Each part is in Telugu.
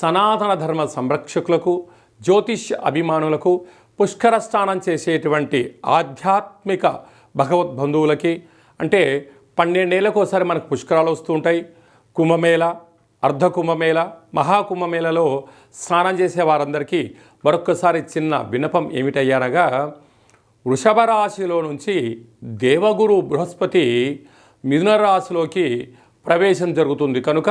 సనాతన ధర్మ సంరక్షకులకు జ్యోతిష్ అభిమానులకు పుష్కర స్నానం చేసేటువంటి ఆధ్యాత్మిక భగవద్బంధువులకి అంటే పన్నెండేళ్ళకు ఒకసారి మనకు పుష్కరాలు వస్తూ ఉంటాయి. కుంభమేళ అర్ధ కుంభమేళ మహాకుంభమేళలో స్నానం చేసే వారందరికీ మరొక్కసారి చిన్న వినపం ఏమిటయ్యారగా వృషభ రాశిలో నుంచి దేవగురు బృహస్పతి మిథున రాశిలోకి ప్రవేశం జరుగుతుంది. కనుక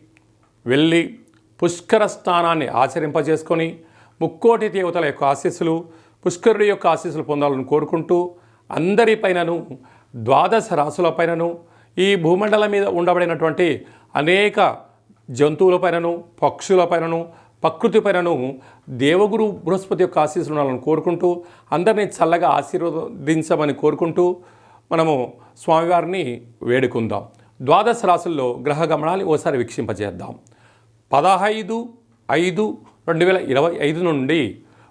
వెళ్ళి పుష్కర స్నానాన్ని ఆచరింపజేసుకొని ముక్కోటి దేవతల యొక్క ఆశీస్సులు పుష్కరుడి యొక్క ఆశీస్సులు పొందాలని కోరుకుంటూ అందరిపైనను ద్వాదశ రాసులపైనను ఈ భూమండలం మీద ఉండబడినటువంటి అనేక జంతువులపైనను పక్షులపైనను ప్రకృతిపైనను దేవగురు బృహస్పతి యొక్క ఆశీస్సులు ఉండాలని కోరుకుంటూ అందరినీ చల్లగా ఆశీర్వదించమని కోరుకుంటూ మనము స్వామివారిని వేడుకుందాం. ద్వాదశ రాసుల్లో గ్రహ గమనాన్ని ఓసారి వీక్షింపజేద్దాం. పదహైదు ఐదు రెండు వేల ఇరవై ఐదు నుండి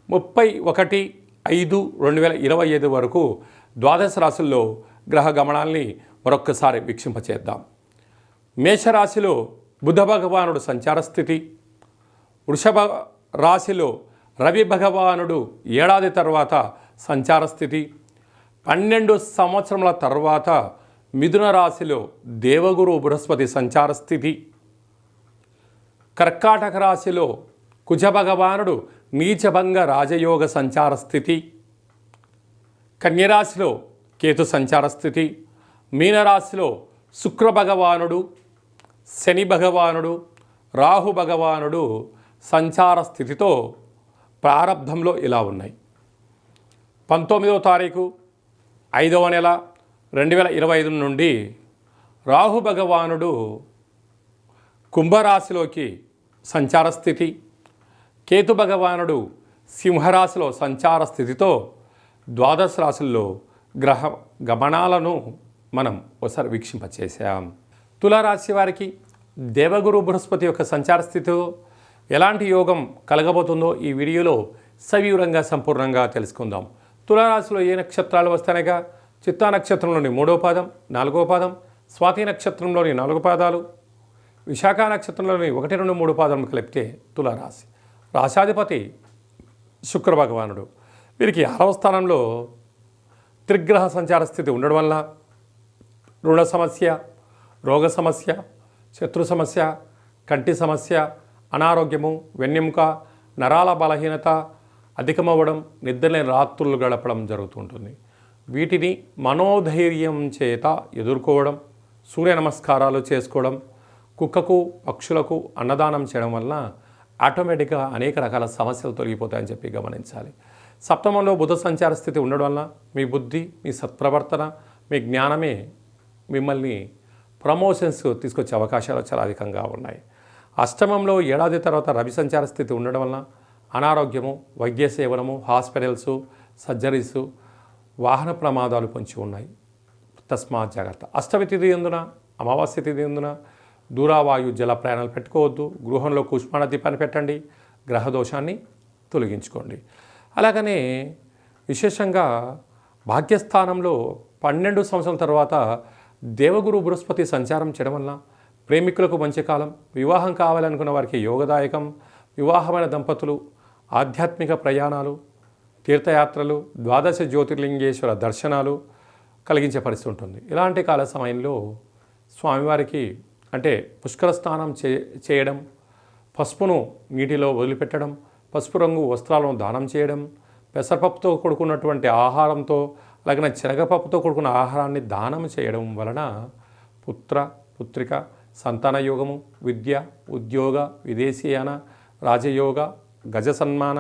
ముప్పై ఒకటి ఐదు రెండు వేల ఇరవై ఐదు వరకు ద్వాదశ రాశుల్లో గ్రహ గమనాల్ని మరొక్కసారి వీక్షింపచేద్దాం. మేషరాశిలో బుధ భగవానుడు సంచార స్థితి వృషభ రాశిలో రవి భగవానుడు ఏడాది తర్వాత సంచార స్థితి పన్నెండు సంవత్సరముల తర్వాత మిథున రాశిలో దేవగురు బృహస్పతి సంచార స్థితి. కర్కాటక రాశిలో కుజభగవానుడు నీచభంగ రాజయోగ సంచార స్థితి. కన్యరాశిలో కేతు సంచార స్థితి. మీనరాశిలో శుక్రభగవానుడు శని భగవానుడు రాహు భగవానుడు సంచార స్థితితో ప్రారంభంలో ఇలా ఉన్నాయి. పంతొమ్మిదవ తారీఖు ఐదవ నెల రెండు వేల ఇరవై ఐదు నుండి రాహు భగవానుడు కుంభరాశిలోకి సంచార స్థితి కేతు భగవానుడు సింహరాశిలో సంచార స్థితితో ద్వాదశ రాశుల్లో గ్రహ గమనాలను మనం ఒకసారి వీక్షింపచేసాం తులారాశి వారికి దేవగురు బృహస్పతి యొక్క సంచార స్థితితో ఎలాంటి యోగం కలగబోతుందో ఈ వీడియోలో సవివరంగా సంపూర్ణంగా తెలుసుకుందాం. తులారాశిలో ఏ నక్షత్రాలు వస్తానగా చిత్తా నక్షత్రంలోని మూడో పాదం నాలుగో పాదం స్వాతి నక్షత్రంలోని నాలుగు పాదాలు విశాఖ నక్షత్రంలోని ఒకటి రెండు మూడు పాదం కలిపితే తులారాశి. రాశాధిపతి శుక్ర భగవానుడు. వీరికి ఆరవ స్థానంలో త్రిగ్రహ సంచార స్థితి ఉండడం వల్ల రుణ సమస్య రోగ సమస్య శత్రు సమస్య కంటి సమస్య అనారోగ్యము వెన్నెముక నరాల బలహీనత అధికమవ్వడం నిద్రలేని రాత్రులు గడపడం జరుగుతుంటుంది. వీటిని మనోధైర్యం చేత ఎదుర్కోవడం సూర్య నమస్కారాలు చేసుకోవడం కుక్కకు పక్షులకు అన్నదానం చేయడం వలన ఆటోమేటిక్గా అనేక రకాల సమస్యలు తొలగిపోతాయని చెప్పి గమనించాలి. సప్తమంలో బుధ సంచార స్థితి ఉండడం వల్ల మీ బుద్ధి మీ సత్ప్రవర్తన మీ జ్ఞానమే మిమ్మల్ని ప్రమోషన్స్ తీసుకొచ్చే అవకాశాలు చాలా అధికంగా ఉన్నాయి. అష్టమంలో ఏడాది తర్వాత రవి సంచార స్థితి ఉండడం వలన అనారోగ్యము వైద్య సేవనము హాస్పిటల్స్ సర్జరీసు వాహన ప్రమాదాలు పొంచి ఉన్నాయి. తస్మాత్ జాగ్రత్త. అష్టమి తిథి ఎందున అమావాస్య తిథి ఎందున దూరావాయు జల ప్రయాణాలు పెట్టుకోవద్దు గృహంలో కుష్మాణ దీపాన్ని పెట్టండి గ్రహదోషాన్ని తొలగించుకోండి. అలాగనే విశేషంగా భాగ్యస్థానంలో పన్నెండు సంవత్సరాల తర్వాత దేవగురు బృహస్పతి సంచారం చేయడం వల్ల ప్రేమికులకు మంచి కాలం వివాహం కావాలనుకున్న వారికి యోగదాయకం వివాహమైన దంపతులు ఆధ్యాత్మిక ప్రయాణాలు తీర్థయాత్రలు ద్వాదశ జ్యోతిర్లింగేశ్వర దర్శనాలు కలిగించే పరిస్థితి ఉంటుంది. ఇలాంటి కాల సమయంలో స్వామివారికి అంటే పుష్కర స్నానం చే చేయడం పసుపును నీటిలో వదిలిపెట్టడం పసుపు రంగు వస్త్రాలను దానం చేయడం పెసరపప్పుతో కొడుకున్నటువంటి ఆహారంతో అలాగే శనగపప్పుతో కొడుకున్న ఆహారాన్ని దానం చేయడం వలన పుత్ర పుత్రిక సంతాన యోగము విద్య ఉద్యోగ విదేశీయాన రాజయోగ గజ సన్మాన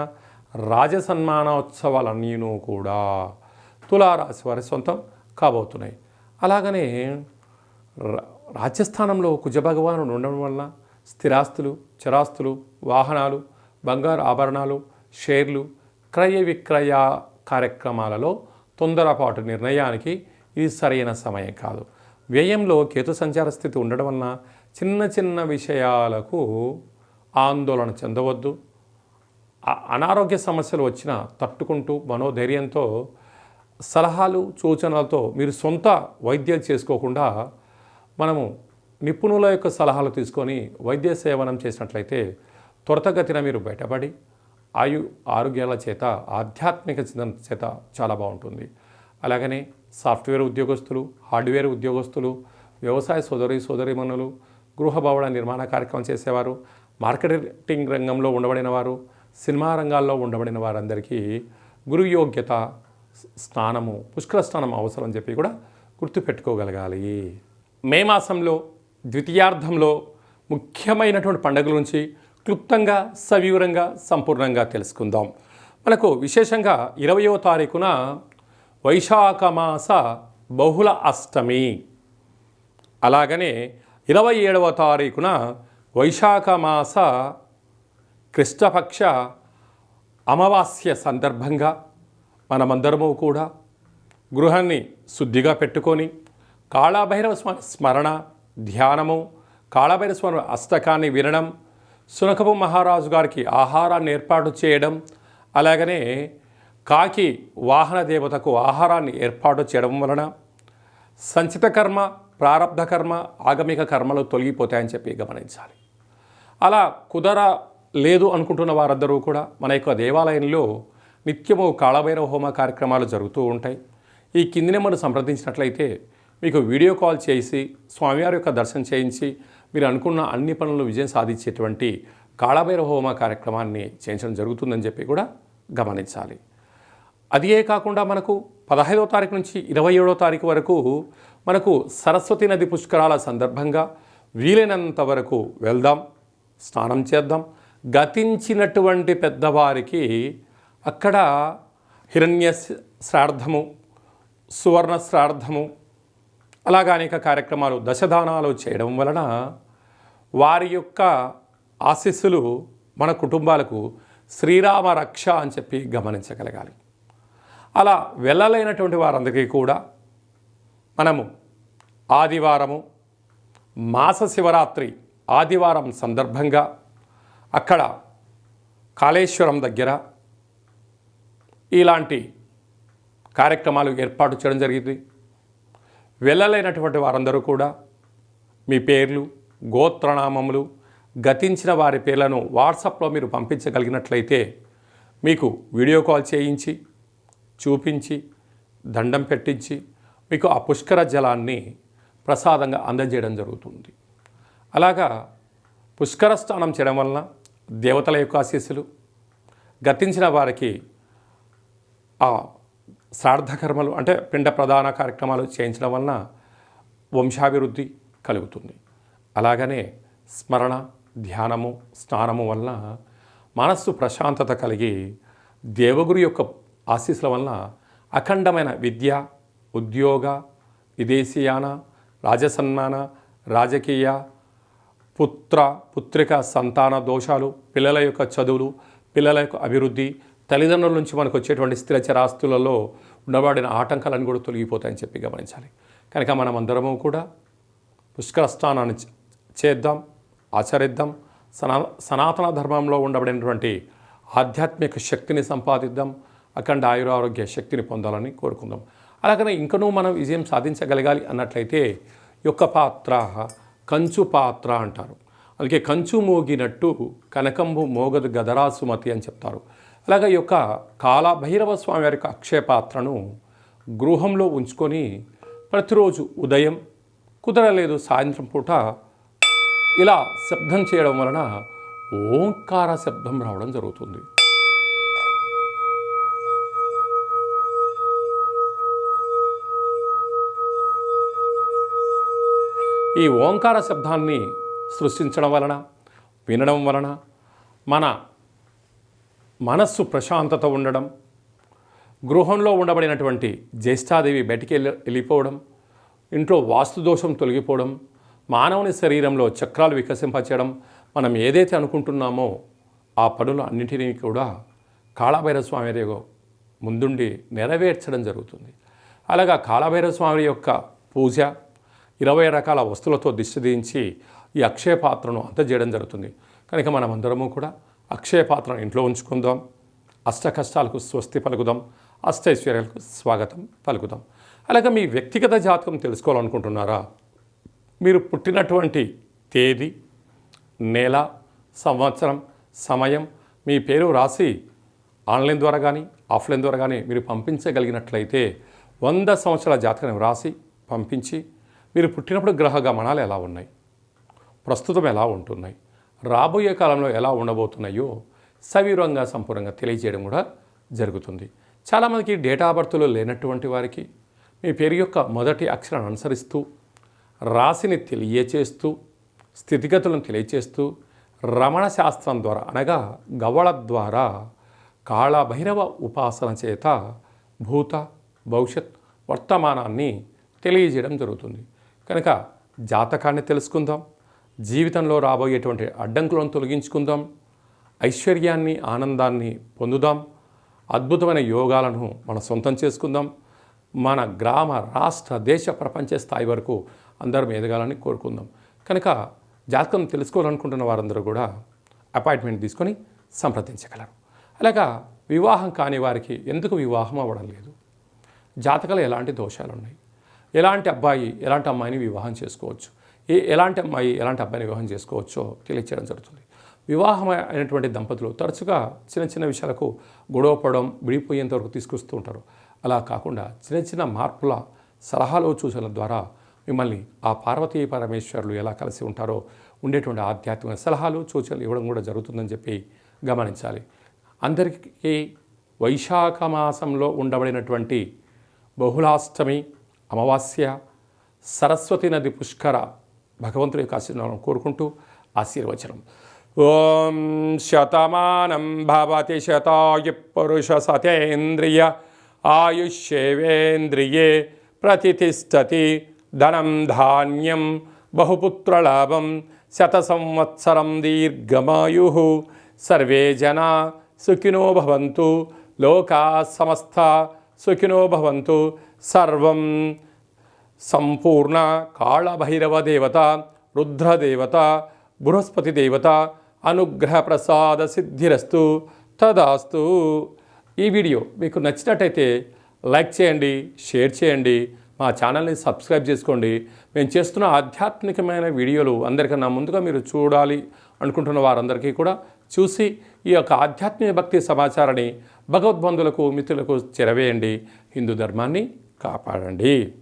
రాజ సన్మానోత్సవాలన్నీను కూడా తులారాశి వారి సొంతం కాబోతున్నాయి. అలాగనే రాజ్యస్థానంలో కుజభగవానుడు ఉండడం వలన స్థిరాస్తులు చరాస్తులు వాహనాలు బంగారు ఆభరణాలు షేర్లు క్రయ విక్రయ కార్యక్రమాలలో తొందరపాటు నిర్ణయానికి ఇది సరైన సమయం కాదు. వ్యయంలో కేతు సంచార స్థితి ఉండడం వలన చిన్న చిన్న విషయాలకు ఆందోళన చెందవద్దు. అనారోగ్య సమస్యలు వచ్చినా తట్టుకుంటూ మనోధైర్యంతో సలహాలు సూచనలతో మీరు సొంత వైద్యాలు చేసుకోకుండా మనము నిపుణుల యొక్క సలహాలు తీసుకొని వైద్య సేవనం చేసినట్లయితే త్వరితగతిన మీరు బయటపడి ఆయు ఆరోగ్యాల చేత ఆధ్యాత్మిక చింతన చేత చాలా బాగుంటుంది. అలాగనే సాఫ్ట్వేర్ ఉద్యోగస్తులు హార్డ్వేర్ ఉద్యోగస్తులు వ్యవసాయ సోదరి సోదరిమణులు గృహ భవన నిర్మాణ కార్యక్రమం చేసేవారు మార్కెటింగ్ రంగంలో ఉండబడిన వారు సినిమా రంగాల్లో ఉండబడిన వారందరికీ గురు యోగ్యత స్నానము పుష్కర స్నానం అవసరం అని చెప్పి కూడా గుర్తుపెట్టుకోగలగాలి. మే మాసంలో ద్వితీయార్థంలో ముఖ్యమైనటువంటి పండుగల నుంచి క్లుప్తంగా సవివరంగా సంపూర్ణంగా తెలుసుకుందాం. మనకు విశేషంగా ఇరవయో తారీఖున వైశాఖ మాస బహుళ అష్టమి. అలాగనే ఇరవై ఏడవ తారీఖున వైశాఖ మాస కృష్ణపక్ష అమావాస్య సందర్భంగా మనమందరము కూడా గృహాన్ని శుద్ధిగా పెట్టుకొని కాళభైరవ స్వామి స్మరణ ధ్యానము కాళభైరవ స్వామి అష్టకాన్ని వినడం సునకపు మహారాజు గారికి ఆహారాన్ని ఏర్పాటు చేయడం అలాగనే కాకి వాహన దేవతకు ఆహారాన్ని ఏర్పాటు చేయడం వలన సంచిత కర్మ ప్రారబ్ధ కర్మ ఆగమిక కర్మలు తొలగిపోతాయని చెప్పి గమనించాలి. అలా కుదర లేదు అనుకుంటున్న వారందరూ కూడా మన యొక్క దేవాలయంలో నిత్యము కాళభైరవ హోమ కార్యక్రమాలు జరుగుతూ ఉంటాయి. ఈ కింది నెంబర్ను సంప్రదించినట్లయితే మీకు వీడియో కాల్ చేసి స్వామివారి యొక్క దర్శనం చేయించి మీరు అనుకున్న అన్ని పనులు విజయం సాధించేటువంటి కాళభైరవ హోమ కార్యక్రమాన్ని చేయించడం జరుగుతుందని చెప్పి కూడా గమనించాలి. అదియే కాకుండా మనకు పదహైదవ తారీఖు నుంచి ఇరవై ఏడవ తారీఖు వరకు మనకు సరస్వతి నది పుష్కరాల సందర్భంగా వీలైనంత వరకు వెళ్దాం స్నానం చేద్దాం. గతించినటువంటి పెద్దవారికి అక్కడ హిరణ్య శ్రార్థము సువర్ణ శ్రార్థము అలాగా అనేక కార్యక్రమాలు దశదానాలు చేయడం వలన వారి యొక్క ఆశీస్సులు మన కుటుంబాలకు శ్రీరామ రక్ష అని చెప్పి గమనించగలగాలి. అలా వెళ్ళలేనటువంటి వారందరికీ కూడా మనము ఆదివారము మాస శివరాత్రి ఆదివారం సందర్భంగా అక్కడ కాళేశ్వరం దగ్గర ఇలాంటి కార్యక్రమాలు ఏర్పాటు చేయడం జరిగింది. వెళ్ళలేనటువంటి వారందరూ కూడా మీ పేర్లు గోత్రనామములు గతించిన వారి పేర్లను వాట్సాప్లో మీరు పంపించగలిగినట్లయితే మీకు వీడియో కాల్ చేయించి చూపించి దండం పెట్టించి మీకు ఆ పుష్కర జలాన్ని ప్రసాదంగా అందజేయడం జరుగుతుంది. అలాగా పుష్కర స్నానం చేయడం వలన దేవతల యొక్క ఆశీస్సులు గతించిన వారికి ఆ శ్రాద్ధకర్మలు అంటే పిండ ప్రధాన కార్యక్రమాలు చేయించడం వలన వంశాభివృద్ధి కలుగుతుంది. అలాగనే స్మరణ ధ్యానము స్నానము వలన మనస్సు ప్రశాంతత కలిగి దేవగురు యొక్క ఆశీస్సుల వలన అఖండమైన విద్య ఉద్యోగ విదేశీయాన రాజసన్మాన రాజకీయ పుత్ర పుత్రిక సంతాన దోషాలు పిల్లల యొక్క చదువులు పిల్లల యొక్క అభివృద్ధి తల్లిదండ్రుల నుంచి మనకు వచ్చేటువంటి స్థిరచర ఆస్తులలో ఉండబడిన ఆటంకాలను కూడా తొలగిపోతాయని చెప్పి గమనించాలి. కనుక మనం అందరము కూడా పుష్కర స్నానాన్ని చేద్దాం ఆచరిద్దాం. సనా సనాతన ధర్మంలో ఉండబడినటువంటి ఆధ్యాత్మిక శక్తిని సంపాదిద్దాం. అఖండ ఆయురారోగ్య శక్తిని పొందాలని కోరుకుందాం. అలాగనే ఇంకనూ మనం విజయం సాధించగలగాలి అన్నట్లయితే యొక్క పాత్ర కంచు పాత్ర అంటారు. అందుకే కంచు మోగినట్టు కనకంబు మోగదు గదరా సుమతి అని చెప్తారు. అలాగే ఈ యొక్క కాలభైరవ స్వామి వారి యొక్క అక్షయ పాత్రను గృహంలో ఉంచుకొని ప్రతిరోజు ఉదయం కుదరలేదు సాయంత్రం పూట ఇలా శబ్దం చేయడం వలన ఓంకార శబ్దం రావడం జరుగుతుంది. ఈ ఓంకార శబ్దాన్ని సృష్టించడం వలన వినడం వలన మన మనస్సు ప్రశాంతత ఉండడం గృహంలో ఉండబడినటువంటి జ్యేష్ఠాదేవి బయటికి వెళ్ళి వెళ్ళిపోవడం ఇంట్లో వాస్తు దోషం తొలగిపోవడం మానవుని శరీరంలో చక్రాలు వికసింపచేయడం మనం ఏదైతే అనుకుంటున్నామో ఆ పనులు అన్నింటినీ కూడా కాళభైరవ స్వామి ముందుండి నెరవేర్చడం జరుగుతుంది. అలాగా కాళభైరవ స్వామి యొక్క పూజ ఇరవై రకాల వస్తువులతో దిష్టి దించి ఈ అక్షయ పాత్రను అందజేయడం జరుగుతుంది. కనుక మనం అందరము కూడా అక్షయ పాత్రను ఇంట్లో ఉంచుకుందాం. అష్ట కష్టాలకు స్వస్తి పలుకుదాం. అష్టైశ్వర్యాలకు స్వాగతం పలుకుదాం. అలాగే మీ వ్యక్తిగత జాతకం తెలుసుకోవాలనుకుంటున్నారా? మీరు పుట్టినటువంటి తేదీ నెల సంవత్సరం సమయం మీ పేరు రాసి ఆన్లైన్ ద్వారా కానీ ఆఫ్లైన్ ద్వారా కానీ మీరు పంపించగలిగినట్లయితే వంద సంవత్సరాల జాతకం రాసి పంపించి మీరు పుట్టినప్పుడు గ్రహ గమనాలు ఎలా ఉన్నాయి? ప్రస్తుతం ఎలా ఉంటున్నాయి? రాబోయే కాలంలో ఎలా ఉండబోతున్నాయో సవివరంగా సంపూర్ణంగా తెలియజేయడం కూడా జరుగుతుంది. చాలామందికి డేటా బర్త్లో లేనటువంటి వారికి మీ పేరు యొక్క మొదటి అక్షరాన్ని అనుసరిస్తూ రాశిని తెలియచేస్తూ స్థితిగతులను తెలియచేస్తూ రమణ శాస్త్రం ద్వారా అనగా గవళ ద్వారా కాళభైరవ ఉపాసన చేత భూత భవిష్యత్ వర్తమానాన్ని తెలియజేయడం జరుగుతుంది. కనుక జాతకాన్ని తెలుసుకుందాం. జీవితంలో రాబోయేటువంటి అడ్డంకులను తొలగించుకుందాం ఐశ్వర్యాన్ని ఆనందాన్ని పొందుదాం అద్భుతమైన యోగాలను మనం సొంతం చేసుకుందాం. మన గ్రామ రాష్ట్ర దేశ ప్రపంచ స్థాయి వరకు అందరం ఎదగాలని కోరుకుందాం. కనుక జాతకం తెలుసుకోవాలనుకుంటున్న వారందరూ కూడా అపాయింట్మెంట్ తీసుకొని సంప్రదించగలరు. అలాగా వివాహం కాని వారికి ఎందుకు వివాహం అవ్వడం లేదు? జాతకాలు ఎలాంటి దోషాలు ఉన్నాయి ఎలాంటి అబ్బాయి ఎలాంటి అమ్మాయిని వివాహం చేసుకోవచ్చు? ఏ ఎలాంటి అమ్మాయి ఎలాంటి అబ్బాయిని వివాహం చేసుకోవచ్చో తెలియచేయడం జరుగుతుంది. వివాహం అయినటువంటి దంపతులు తరచుగా చిన్న చిన్న విషయాలకు గొడవపడడం విడిపోయేంత వరకు తీసుకొస్తూ ఉంటారు. అలా కాకుండా చిన్న చిన్న మార్పుల సలహాలు సూచనల ద్వారా మిమ్మల్ని ఆ పార్వతీ పరమేశ్వరులు ఎలా కలిసి ఉంటారో ఉండేటువంటి ఆధ్యాత్మిక సలహాలు సూచనలు ఇవ్వడం కూడా జరుగుతుందని చెప్పి గమనించాలి. అందరికీ వైశాఖ మాసంలో ఉండబడినటువంటి బహుళాష్టమి అమావాస్య సరస్వతి నది పుష్కర భగవంతుడి యొక్క ఆశీర్వాదం కోరుకుంటూ ఆశీర్వచనం. ఓం శతమానం భవతి శతాయు పురుష సతేంద్రియ ఆయుష్యేవేంద్రియే ప్రతిష్టతి ధనం ధాన్యం బహుపుత్రలాభం శత సంవత్సరం దీర్ఘమాయు. సర్వే జనా సుఖినో భవంతు లోకా సమస్త సుఖినో భవంతు సర్వం సంపూర్ణ కాళభైరవ దేవత రుద్రదేవత బృహస్పతి దేవత అనుగ్రహ ప్రసాద సిద్ధిరస్తు తదాస్తు. ఈ వీడియో మీకు నచ్చినట్టయితే లైక్ చేయండి షేర్ చేయండి మా ఛానల్ని సబ్స్క్రైబ్ చేసుకోండి. మేము చేస్తున్న ఆధ్యాత్మికమైన వీడియోలు అందరికన్నా ముందుగా మీరు చూడాలి అనుకుంటున్న వారందరికీ కూడా చూసి ఈ యొక్క ఆధ్యాత్మిక భక్తి సమాచారాన్ని భగవద్బంధులకు మిత్రులకు చెరవేయండి. హిందూ ధర్మాన్ని కాపాడండి.